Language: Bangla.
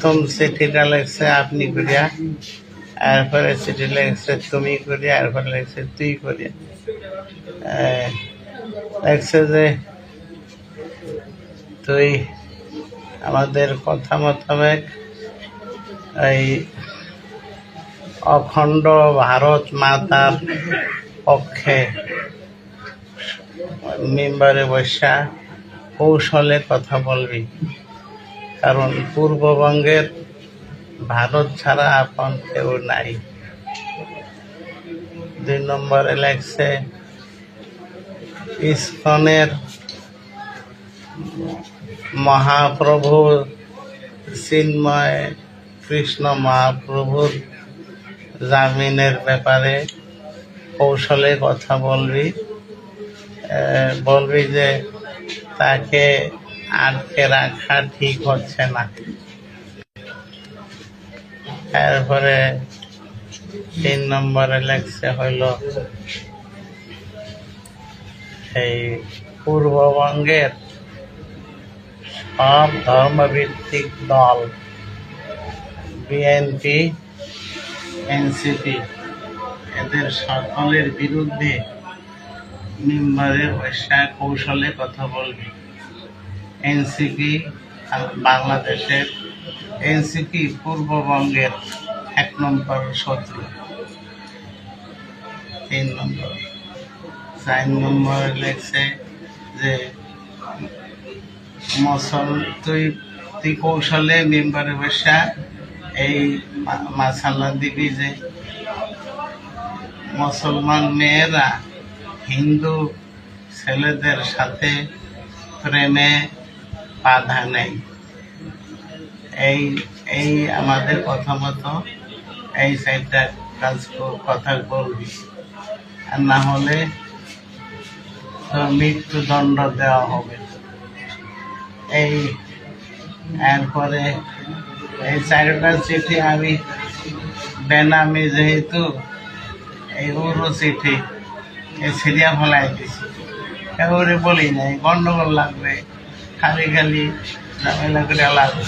প্রথম চিঠিটা লেখছে আপনি করিয়া এরপরে চিঠি লেখছে তুমি করিয়া এরপরে লেখছে তুই করিয়া। লেখছে যে, তুই আমাদের কথা মোতাবেক এই অখণ্ড ভারত মাতার পক্ষে মেম্বারে বসা কৌশলে কথা বলবি। কারণ পূর্ববঙ্গের ভারত ছাড়া আপন কেউ নাই। দুই নম্বরে লেখছে ইস্কনের মহাপ্রভু চিন্ময় কৃষ্ণ মহাপ্রভুর জামিনের ব্যাপারে কৌশলে কথা বলবি বলবি যে তাকে আটকে রাখা ঠিক হচ্ছে না। তারপরে তিন নম্বরে লেখছে হইল এই পূর্ববঙ্গের সব ধর্মভিত্তিক দল, বিএনপি, এনসিপি, এদের সকলের বিরুদ্ধে মেম্বারে বৈশা কৌশলে কথা বলবি। এনসিপি বাংলাদেশের এনসিপি পূর্ববঙ্গের এক নম্বর শত্রু। তিন নম্বর। চার নম্বর লেখছে যে মসল তুই তুই কৌশলে মেম্বারে বসা এই মাসাল্লা দিবি যে মুসলমান মেয়েরা হিন্দু ছেলেদের সাথে প্রেমে বাধা নেই। এই এই আমাদের কথা মতো এই সাইডটা কাজ কথা বলবি আর না হলে মৃত্যুদণ্ড দেওয়া হবে। এই, এরপরে এই চারটা চিঠি আমি বেনামি যেহেতু এই উরু চিঠি, এই সিরিয়া ফেলাই দিছি। কাউরে বলি নাই, গন্ডগোল লাগবে। kali-kali nak melakukan lagu.